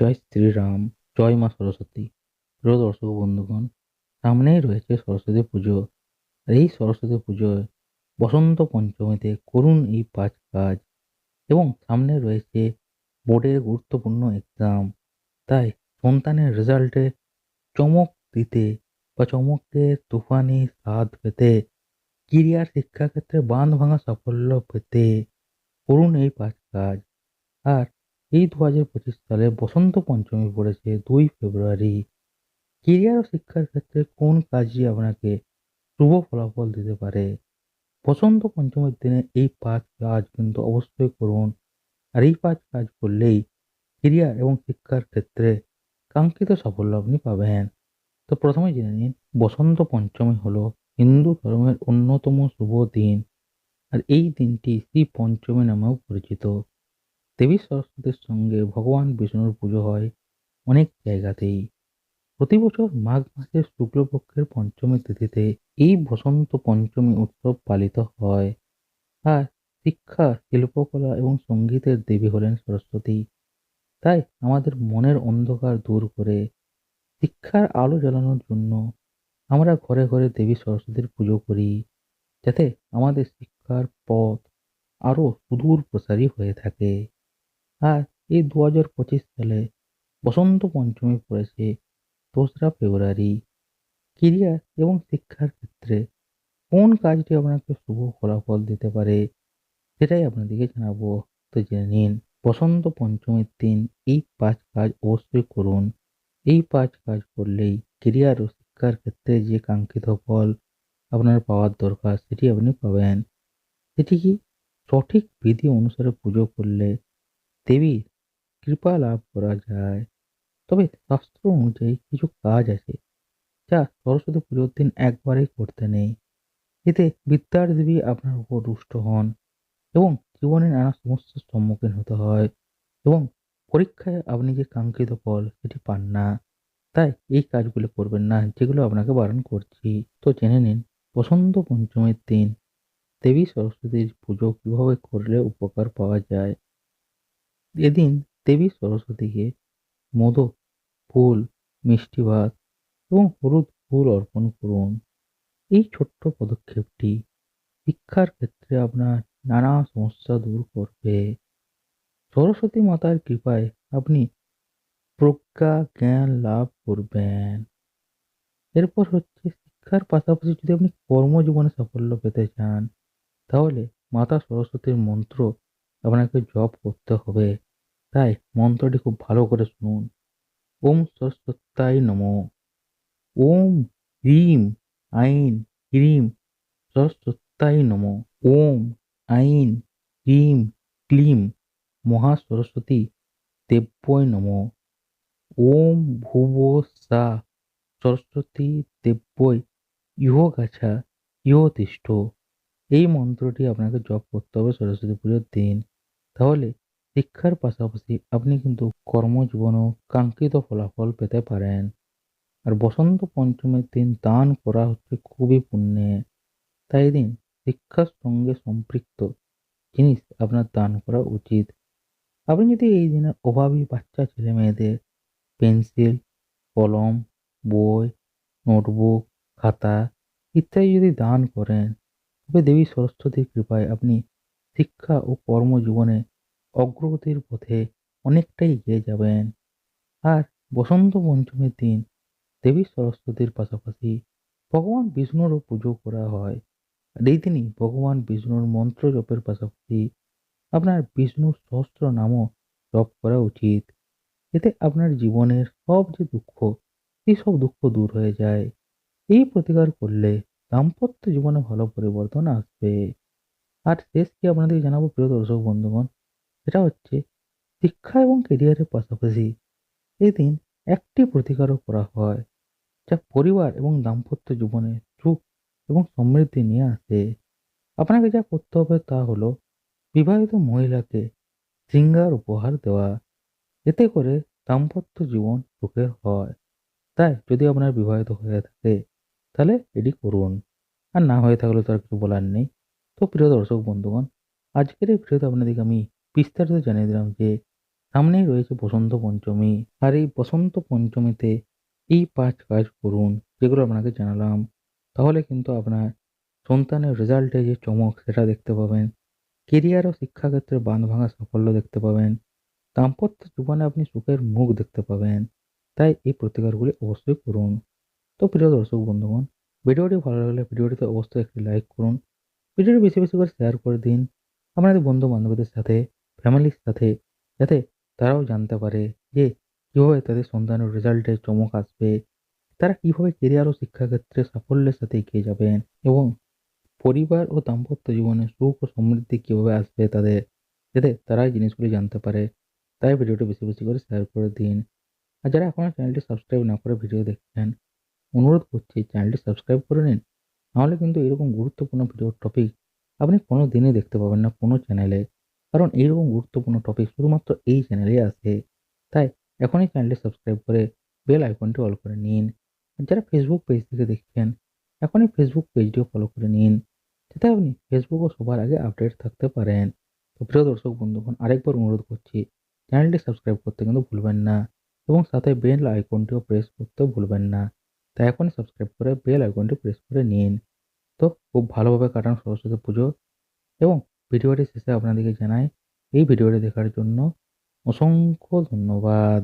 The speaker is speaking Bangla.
জয় শ্রীরাম, জয় মা সরস্বতী। প্রিয় দর্শক বন্ধুগণ, সামনেই রয়েছে সরস্বতী পুজো। আর এই সরস্বতী পুজোয় বসন্ত পঞ্চমীতে করুন এই পাঁচ কাজ এবং সামনে রয়েছে বোর্ডের গুরুত্বপূর্ণ এক্সাম তাই সন্তানের রেজাল্টে চমক দিতে বা চমকের তুফানি স্বাদ পেতে ক্রিয়ার শিক্ষাক্ষেত্রে বাঁধ ভাঙা সাফল্য পেতে করুন এই পাঁচ কাজ। আর এই দু হাজার পঁচিশ সালে বসন্ত পঞ্চমী পড়েছে দুই ফেব্রুয়ারি। কেরিয়ার ও শিক্ষার ক্ষেত্রে কোন কাজই আপনাকে শুভ ফলাফল দিতে পারে? বসন্ত পঞ্চমীর দিনে এই পাঁচ কাজ কিন্তু অবশ্যই করুন। আর এই পাঁচ কাজ করলেই কেরিয়ার এবং শিক্ষার ক্ষেত্রে কাঙ্ক্ষিত সাফল্য আপনি পাবেন। তো প্রথমে জেনে নিন, বসন্ত পঞ্চমী হলো হিন্দু ধর্মের অন্যতম শুভ দিন। আর এই দিনটি শ্রী পঞ্চমী নামেও পরিচিত। দেবী সরস্বতীর সঙ্গে ভগবান বিষ্ণুর পুজো হয় অনেক জায়গাতেই। প্রতি বছর মাঘ মাসের শুক্লপক্ষের পঞ্চমী তিথিতে এই বসন্ত পঞ্চমী উৎসব পালিত হয়। আর শিক্ষা, শিল্পকলা এবং সঙ্গীতের দেবী হলেন সরস্বতী। তাই আমাদের মনের অন্ধকার দূর করে শিক্ষার আলো জ্বালানোর জন্য আমরা ঘরে ঘরে দেবী সরস্বতীর পুজো করি, যাতে আমাদের শিক্ষার পথ আরও সুদূর প্রসারী হয়ে থাকে। আর এই দু হাজার পঁচিশ সালে বসন্ত পঞ্চমী পড়েছে দোসরা ফেব্রুয়ারি। ক্রিয়া এবং শিক্ষার ক্ষেত্রে কোন কাজটি আপনাকে শুভ ফলাফল দিতে পারে সেটাই আপনাদেরকে জানাব। তো জেনে নিন, বসন্ত পঞ্চমীর দিন এই পাঁচ কাজ অবশ্যই করুন। এই পাঁচ কাজ করলেই ক্রিয়ার ও শিক্ষার ক্ষেত্রে যে কাঙ্ক্ষিত ফল আপনার পাওয়ার দরকার সেটি আপনি পাবেন। সেটি কি সঠিক বিধি অনুসারে পুজো করলে দেবীর কৃপা লাভ করা যায়। তবে শাস্ত্র অনুযায়ী কিছু কাজ আছে, যা সরস্বতী পুজোর দিন একবারেই করতে নেই। এতে বিদ্যার দেবী আপনার উপর রুষ্ট হন এবং জীবনে নানা সমস্যার সম্মুখীন হতে হয় এবং পরীক্ষায় আপনি যে কাঙ্ক্ষিত ফল সেটি পান না, তাই এই কাজগুলো করবেন না, যেগুলো আপনাকে বারণ করছি। তো জেনে নিন, বসন্ত পঞ্চমীর দিন দেবী সরস্বতীর পুজো কীভাবে করলে উপকার পাওয়া যায়? এদিন দেবী সরস্বতীকে মোদক, ফুল, মিষ্টি ভাত এবং হলুদ ফুল অর্পণ করুন, এই ছোট্ট পদক্ষেপটি শিক্ষার ক্ষেত্রে আপনার নানা সমস্যা দূর করবে। সরস্বতী মাতার কৃপায় আপনি প্রজ্ঞা, জ্ঞান লাভ করবেন। এরপর হচ্ছে শিক্ষার পাশাপাশি যদি আপনি কর্মজীবনে সাফল্য পেতে চান, তাহলে মাতা সরস্বতীর মন্ত্র আপনাকে জপ করতে হবে। তাই মন্ত্রটি খুব ভালো করে শুনুন। ওম সরস্বত্যাই নম। ওম হ্রিম আইন হ্রিম সরস্বত্যাই নম। ওম আইন হ্রিম ক্লিম মহা সরস্বতী দেব্যই নম। ওম ভুব সা সরস্বতী দেব্যই। ইহ গাছা ইহ তিষ্ঠ। এই মন্ত্রটি আপনাকে জপ করতে হবে সরস্বতী পুজোর দিন। তাহলে শিক্ষার পাশাপাশি আপনি কিন্তু কর্মজীবনেও কাঙ্ক্ষিত ফলাফল পেতে পারেন। আর বসন্ত পঞ্চমীর দিন দান করা হচ্ছে খুবই পুণ্যে। তাই দিন শিক্ষার সঙ্গে সম্পৃক্ত জিনিস আপনার দান করা উচিত। আপনি যদি এই দিনে অভাবী বাচ্চা, ছেলে মেয়েদের পেন্সিল, কলম, বই, নোটবুক, খাতা ইত্যাদি যদি দান করেন, তবে দেবী সরস্বতীর কৃপায় আপনি শিক্ষা ও কর্মজীবনে অগ্রগতির পথে অনেকটাই এগিয়ে যাবেন। আর বসন্ত পঞ্চমীর দিন দেবী সরস্বতীর পাশাপাশি ভগবান বিষ্ণুরও পুজো করা হয়। আর এই দিনই ভগবান বিষ্ণুর মন্ত্র জপের পাশাপাশি আপনার বিষ্ণুর সহস্র নামও জপ করা উচিত। এতে আপনার জীবনের সব যে দুঃখ সেই সব দুঃখ দূর হয়ে যায়। এই প্রতিকার করলে দাম্পত্য জীবনে ভালো পরিবর্তন আসবে। আর শেষ কি আপনাদের জানাব প্রিয় দর্শক বন্ধুগণ? সেটা হচ্ছে শিক্ষা এবং কেরিয়ারের পাশাপাশি এদিন একটি প্রতিকারও করা হয়, যা পরিবার এবং দাম্পত্য জীবনে সুখ এবং সমৃদ্ধি নিয়ে আসে। আপনাকে যা করতে হবে তা হলো বিবাহিত মহিলাকে সিঙ্গার উপহার দেওয়া, এতে করে দাম্পত্য জীবন সুখের হয়। তাই যদি আপনার বিবাহিত হয়ে থাকে, তাহলে এটি করুন। আর না হয়ে থাকলে তো আর কিছু বলার নেই। তো প্রিয় দর্শক বন্ধুগণ, আজকের এই ভিডিওতে আপনাদেরকে আমি বিস্তারিত জানিয়ে দিলাম যে সামনেই রয়েছে বসন্ত পঞ্চমী। আর এই বসন্ত পঞ্চমীতে এই পাঁচ কাজ করুন যেগুলো আপনাকে জানালাম। তাহলে কিন্তু আপনার সন্তানের রেজাল্টে যে চমক সেটা দেখতে পাবেন। কেরিয়ার ও শিক্ষাক্ষেত্রে বাঁধ ভাঙা সাফল্য দেখতে পাবেন। দাম্পত্য জীবনে আপনি সুখের মুখ দেখতে পাবেন। তাই এই প্রতিকারগুলি অবশ্যই করুন। তো প্রিয় দর্শক বন্ধুগণ, ভিডিওটি ভালো লাগলে ভিডিওটিতে অবশ্যই একটি লাইক করুন। ভিডিওটি বেশি বেশি করে শেয়ার করে দিন। আপনাদের বন্ধু বান্ধবদের সাথে ফ্যামিলির সাথে যাতে তারাও জানতে পারে যে কীভাবে তাদের সন্তানের রেজাল্টে চমক আসবে, তারা কীভাবে কেরিয়ার ও শিক্ষাক্ষেত্রে সাফল্যের সাথে এগিয়ে যাবেন এবং পরিবার ও দাম্পত্য জীবনে সুখ ও সমৃদ্ধি কীভাবে আসবে তাদের, যাতে তারা এই জিনিসগুলি জানতে পারে। তাই ভিডিওটি বেশি বেশি করে শেয়ার করে দিন। আর যারা এখনও চ্যানেলটি সাবস্ক্রাইব না করে ভিডিও দেখছেন, অনুরোধ করছি চ্যানেলটি সাবস্ক্রাইব করে নিন। নাহলে কিন্তু এরকম গুরুত্বপূর্ণ ভিডিওর টপিক আপনি কোনো দিনই দেখতে পাবেন না কোনো চ্যানেলে কারণ এইরকম গুরুত্বপূর্ণ টপিক শুধুমাত্র এই চ্যানেলেই আসে তাই এখনই চ্যানেলটি সাবস্ক্রাইব করে বেল আইকনটি অল করে নিন। যারা ফেসবুক পেজ থেকে দেখছেন, এখনই ফেসবুক পেজটিও ফলো করে নিন। যাতে আপনি ফেসবুকও সবার আগে আপডেট থাকতে পারেন। তো প্রিয় দর্শক বন্ধুগণ, আরেকবার অনুরোধ করছি চ্যানেলটি সাবস্ক্রাইব করতে কিন্তু ভুলবেন না এবং সাথে বেল আইকনটিও প্রেস করতে ভুলবেন না। তাই এখনই সাবস্ক্রাইব করে বেল আইকনটি প্রেস করে নিন। তো খুব ভালোভাবে কাটান সরস্বতী পুজো এবং ভিডিওটি শেষে আপনাদেরকে জানাই এই ভিডিওটি দেখার জন্য অসংখ্য ধন্যবাদ।